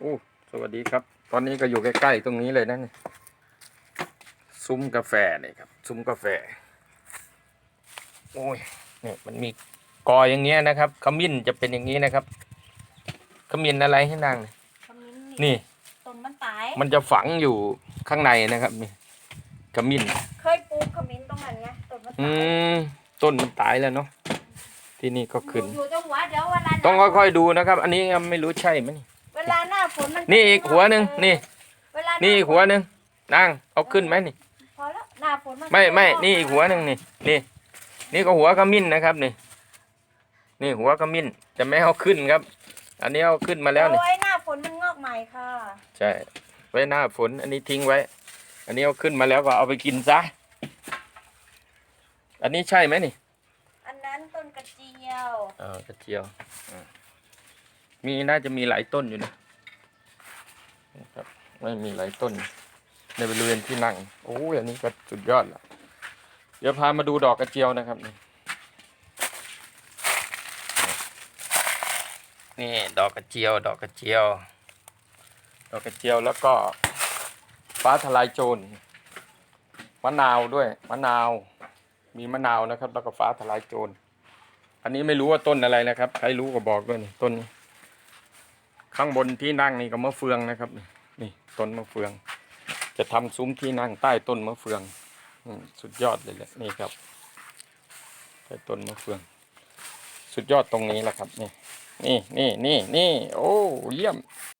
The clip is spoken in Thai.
โอ้สวัสดีครับ ตอนนี้ก็อยู่ใกล้ๆตรงนี้เลยนะนี่ซุ้มกาแฟนี่ครับ ซุ้มกาแฟ โอ้ยเนี่ยมันมีกออย่างเงี้ยนะครับ ขมิ้นจะเป็นอย่างนี้นะครับ ขมิ้นอะไรให้นางเนี่ยขมิ้นนี่ ต้นมันตาย มันจะฝังอยู่ข้างในนะครับนี่ขมิ้น เคยปลูกขมิ้นตรงนั้นไงต้นมันอืตายมต้นมันตายแล้วเนาะที่นี่ก็ขึ้น อยู่จังหวัดเดี๋ยวเวลาหน้าต้องค่อยๆดูนะครับ อันนี้ไม่รู้ใช่ไหมนี่เว ลาหน้าฝนมันนี่อีกหัวหนึ่งนี่ เวลานี่อีกหัวหนึ่งนางเอาขึ้นไหมนี่ พอแล้วหน้าฝนมันไม่ไม่นี่อีกหัวหนึ่งนี่นี่นี่ก็หัวขมิ้นนะครับนี่ นี่หัวขมิ้นจะไม่เอาขึ้นครับ อันนี้เอาขึ้นมาแล้วนี่เอาไว้หน้าฝนมันงอกใหม่ค่ะใช่ไว้หน้าฝนอันนี้ทิ้งไว้ อันนี้เอาขึ้นมาแล้วก็เอาไปกินซะ อันนี้ใช่ไหมนี่อันนั้นต้นกระเจียว เออกระเจียวอ่ามีน่าจะมีหลายต้นอยู่นะ นะครับไม่มีหลายต้น ในบริเวณที่นั่ง โอ้ยอันนี้ก็สุดยอดละเดี๋ยวพามาดูดอกกระเจียวนะครับนี่นี่ดอกกระเจียว ดอกกระเจียว ดอกกระเจียวแล้วก็ ฟ้าทลายโจรมะนาวด้วยมะนาว มีมะนาวนะครับ แล้วก็ฟ้าทลายโจรอันนี้ไม่รู้ว่าต้นอะไรนะครับ ใครรู้ก็บอกด้วยนี่ต้นนี้ ข้างบนที่นั่งนี่ก็มะเฟืองนะครับ นี่ต้นมะเฟือง จะทำซุ้มที่นั่งใต้ต้นมะเฟืองสุดยอดเลยแหละนี่ครับใต้ต้นมะเฟือง สุดยอดตรงนี้แหละครับ นี่ นี่นี่นี่นี่โอ้เยี่ยม